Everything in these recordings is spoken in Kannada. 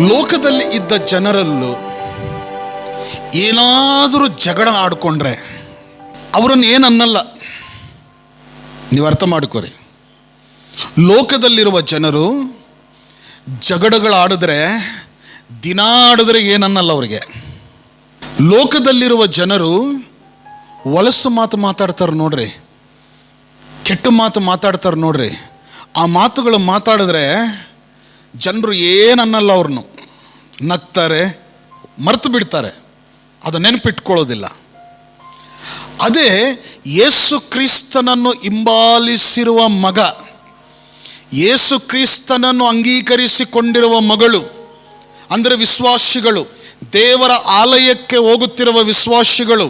ಲೋಕದಲ್ಲಿ ಇದ್ದ ಜನರಲ್ಲೂ ಏನಾದರೂ ಜಗಳ ಆಡಿಕೊಂಡ್ರೆ ಅವರನ್ನು ಅನ್ನಲ್ಲ ನೀವು ಅರ್ಥ ಮಾಡ್ಕೋರಿ. ಲೋಕದಲ್ಲಿರುವ ಜನರು ಜಗಡಗಳಾಡಿದ್ರೆ ದಿನ ಆಡಿದ್ರೆ ಏನನ್ನಲ್ಲ ಅವರಿಗೆ. ಲೋಕದಲ್ಲಿರುವ ಜನರು ಹೊಲಸು ಮಾತು ಮಾತಾಡ್ತಾರೆ ನೋಡ್ರಿ. ಕೆಟ್ಟ ಮಾತು ಮಾತಾಡ್ತಾರೆ ನೋಡ್ರಿ. ಆ ಮಾತುಗಳು ಮಾತಾಡಿದ್ರೆ ಜನರು ಏನನ್ನಲ್ಲ ಅವ್ರನ್ನು. ನಗ್ತಾರೆ, ಮರ್ತು ಬಿಡ್ತಾರೆ. ಅದು ನೆನಪಿಟ್ಕೊಳ್ಳೋದಿಲ್ಲ. ಅದೇ ಯೇಸು ಕ್ರಿಸ್ತನನ್ನು ಹಿಂಬಾಲಿಸಿರುವ ಮಗ, ಯೇಸು ಕ್ರಿಸ್ತನನ್ನು ಅಂಗೀಕರಿಸಿಕೊಂಡಿರುವ ಮಗಳು, ಅಂದರೆ ವಿಶ್ವಾಸಿಗಳು, ದೇವರ ಆಲಯಕ್ಕೆ ಹೋಗುತ್ತಿರುವ ವಿಶ್ವಾಸಿಗಳು,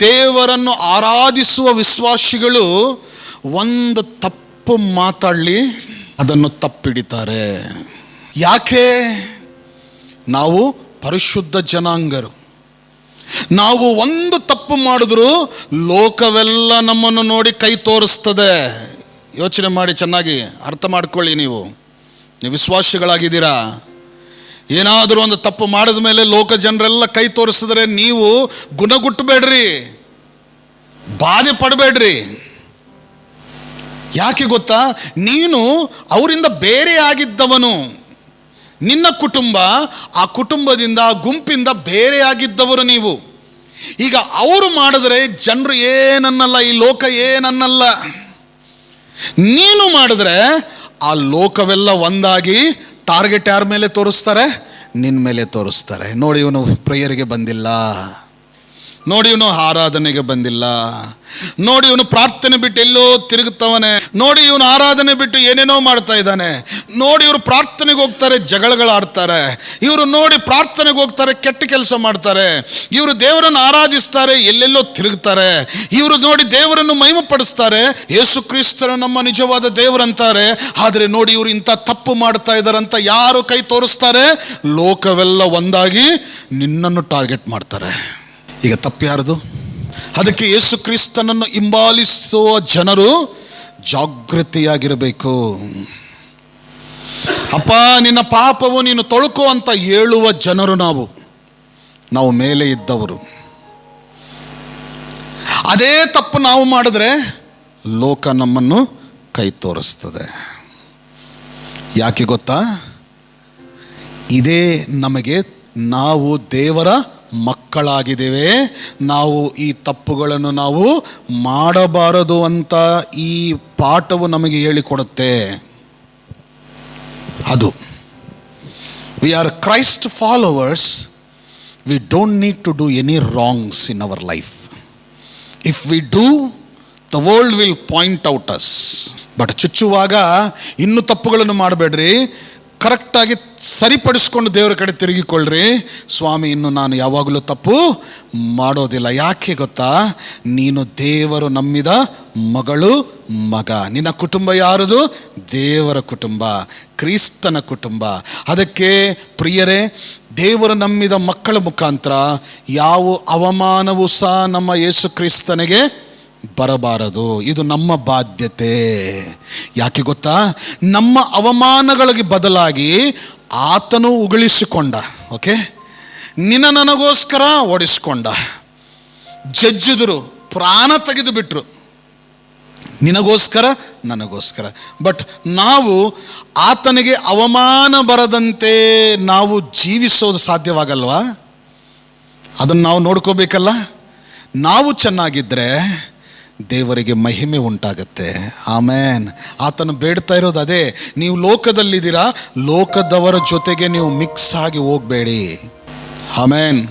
ದೇವರನ್ನು ಆರಾಧಿಸುವ ವಿಶ್ವಾಸಿಗಳು, ಒಂದು ತಪ್ಪು ಮಾತಾಡಲಿ. ಅದನ್ನು ತಪ್ಪಿಡಿತಾರೆ. ಯಾಕೆ? ನಾವು ಪರಿಶುದ್ಧ ಜನಾಂಗರು. ನಾವು ಒಂದು ತಪ್ಪು ಮಾಡಿದ್ರು ಲೋಕವೆಲ್ಲ ನಮ್ಮನ್ನು ನೋಡಿ ಕೈ ತೋರಿಸ್ತದೆ. ಯೋಚನೆ ಮಾಡಿ ಚೆನ್ನಾಗಿ ಅರ್ಥ ಮಾಡ್ಕೊಳ್ಳಿ ನೀವು. ನೀವು ವಿಶ್ವಾಸಿಗಳಾಗಿದ್ದೀರಾ? ಏನಾದರೂ ಒಂದು ತಪ್ಪು ಮಾಡಿದ ಮೇಲೆ ಲೋಕ ಜನರೆಲ್ಲ ಕೈ ತೋರಿಸಿದ್ರೆ ನೀವು ಗುಣಗುಟ್ಟಬೇಡ್ರಿ. ಬಾಧೆ ಪಡಬೇಡ್ರಿ. ಯಾಕೆ ಗೊತ್ತಾ? ನೀನು ಅವರಿಂದ ಬೇರೆಯಾಗಿದ್ದವನು. ನಿನ್ನ ಕುಟುಂಬ ಆ ಕುಟುಂಬದಿಂದ ಗುಂಪಿಂದ ಬೇರೆಯಾಗಿದ್ದವರು ನೀವು. ಈಗ ಅವರು ಮಾಡಿದ್ರೆ ಜನರು ಏನನ್ನಲ್ಲ, ಈ ಲೋಕ ಏನನ್ನಲ್ಲ. ನೀನು ಮಾಡಿದ್ರೆ ಆ ಲೋಕವೆಲ್ಲ ಒಂದಾಗಿ ಟಾರ್ಗೆಟ್ ಯಾರ ಮೇಲೆ ತೋರಿಸ್ತಾರೆ? ನಿನ್ನ ಮೇಲೆ ತೋರಿಸ್ತಾರೆ. ನೋಡಿ ಇವನು ಪ್ರೇಯರಿಗೆ ಬಂದಿಲ್ಲ. ನೋಡಿ ಇವನು ಆರಾಧನೆಗೆ ಬಂದಿಲ್ಲ. ನೋಡಿ ಇವನು ಪ್ರಾರ್ಥನೆ ಬಿಟ್ಟು ಎಲ್ಲೋ ತಿರುಗುತ್ತವನೆ. ನೋಡಿ ಇವನು ಆರಾಧನೆ ಬಿಟ್ಟು ಏನೇನೋ ಮಾಡ್ತಾ ಇದ್ದಾನೆ. ನೋಡಿ ಇವರು ಪ್ರಾರ್ಥನೆಗೆ ಹೋಗ್ತಾರೆ ಜಗಳಗಳಾಡ್ತಾರೆ ಇವರು ನೋಡಿ ಪ್ರಾರ್ಥನೆಗೆ ಹೋಗ್ತಾರೆ, ಕೆಟ್ಟ ಕೆಲಸ ಮಾಡ್ತಾರೆ. ಇವರು ದೇವರನ್ನು ಆರಾಧಿಸ್ತಾರೆ, ಎಲ್ಲೆಲ್ಲೋ ತಿರುಗ್ತಾರೆ. ಇವರು ನೋಡಿ ದೇವರನ್ನು ಮಹಿಮಪಡಿಸ್ತಾರೆ. ಯೇಸು ಕ್ರಿಸ್ತನು ನಮ್ಮ ನಿಜವಾದ ದೇವರಂತಾರೆ. ಆದರೆ ನೋಡಿ ಇವರು ಇಂಥ ತಪ್ಪು ಮಾಡ್ತಾ ಇದ್ದಾರಂತ ಯಾರು ಕೈ ತೋರಿಸ್ತಾರೆ? ಲೋಕವೆಲ್ಲ ಒಂದಾಗಿ ನಿನ್ನನ್ನು ಟಾರ್ಗೆಟ್ ಮಾಡ್ತಾರೆ. ಈಗ ತಪ್ಪು ಯಾರದು ಅದಕ್ಕೆ ಯೇಸು ಕ್ರಿಸ್ತನನ್ನು ಹಿಂಬಾಲಿಸುವ ಜನರು ಜಾಗೃತಿಯಾಗಿರಬೇಕು. ಅಪ್ಪ, ನಿನ್ನ ಪಾಪವು ನೀನು ತೊಳಕು ಅಂತ ಹೇಳುವ ಜನರು ನಾವು. ನಾವು ಮೇಲೆ ಇದ್ದವರು. ಅದೇ ತಪ್ಪು ನಾವು ಮಾಡಿದ್ರೆ ಲೋಕ ನಮ್ಮನ್ನು ಕೈ ತೋರಿಸ್ತದೆ. ಯಾಕೆ ಗೊತ್ತಾ? ಇದೇ ನಮಗೆ ನಾವು ದೇವರ ಮಕ್ಕಳಾಗಿದ್ದೇವೆ. ನಾವು ಈ ತಪ್ಪುಗಳನ್ನು ನಾವು ಮಾಡಬಾರದು ಅಂತ ಈ ಪಾಠವು ನಮಗೆ ಹೇಳಿಕೊಡುತ್ತೆ. ಅದು. We are Christ followers we don't need to do any wrongs in our life if we do the world will point out us but ಚುಚ್ಚುವಾಗ ಇನ್ನೂ ತಪ್ಪುಗಳನ್ನು ಮಾಡಬೇಡ್ರಿ. ಕರೆಕ್ಟಾಗಿ ಸರಿಪಡಿಸ್ಕೊಂಡು ದೇವರ ಕಡೆ ತಿರುಗಿಕೊಳ್ಳ್ರಿ. ಸ್ವಾಮಿ, ಇನ್ನು ನಾನು ಯಾವಾಗಲೂ ತಪ್ಪು ಮಾಡೋದಿಲ್ಲ. ಯಾಕೆ ಗೊತ್ತಾ? ನೀನು ದೇವರು ನಂಬಿದ ಮಗಳು, ಮಗ. ನಿನ್ನ ಕುಟುಂಬ ಯಾರದು? ದೇವರ ಕುಟುಂಬ, ಕ್ರಿಸ್ತನ ಕುಟುಂಬ. ಅದಕ್ಕೆ ಪ್ರಿಯರೇ, ದೇವರು ನಂಬಿದ ಮಕ್ಕಳ ಮುಖಾಂತರ ಯಾವ ಅವಮಾನವೂ ಸಹ ನಮ್ಮ ಯೇಸು ಕ್ರಿಸ್ತನಿಗೆ ಬರಬಾರದು. ಇದು ನಮ್ಮ ಬಾಧ್ಯತೆ. ಯಾಕೆ ಗೊತ್ತಾ? ನಮ್ಮ ಅವಮಾನಗಳಿಗೆ ಬದಲಾಗಿ ಆತನು ಉಗುಳಿಸಿಕೊಂಡ, ಓಕೆ? ನಿನ್ನ ನನಗೋಸ್ಕರ ಓಡಿಸ್ಕೊಂಡ. ಜಜ್ಜಿದ್ರು, ಪ್ರಾಣ ತೆಗೆದು ಬಿಟ್ರು ನಿನಗೋಸ್ಕರ, ನನಗೋಸ್ಕರ. ಬಟ್ ನಾವು ಆತನಿಗೆ ಅವಮಾನ ಬರದಂತೆ ನಾವು ಜೀವಿಸೋದು ಸಾಧ್ಯವಾಗಲ್ವಾ? ಅದನ್ನು ನಾವು ನೋಡ್ಕೋಬೇಕಲ್ಲ? ನಾವು ಚೆನ್ನಾಗಿದ್ದರೆ ದೇವರಿಗೆ ಮಹಿಮೆ ಉಂಟಾಗತ್ತೆ. ಆಮೇನ್. ಆತನು ಬೇಡ್ತಾ ಇರೋದು ಅದೇ, ನೀವು ಲೋಕದಲ್ಲಿದ್ದೀರಾ, ಲೋಕದವರ ಜೊತೆಗೆ ನೀವು ಮಿಕ್ಸ್ ಆಗಿ ಹೋಗಬೇಡಿ. ಆಮೇನ್.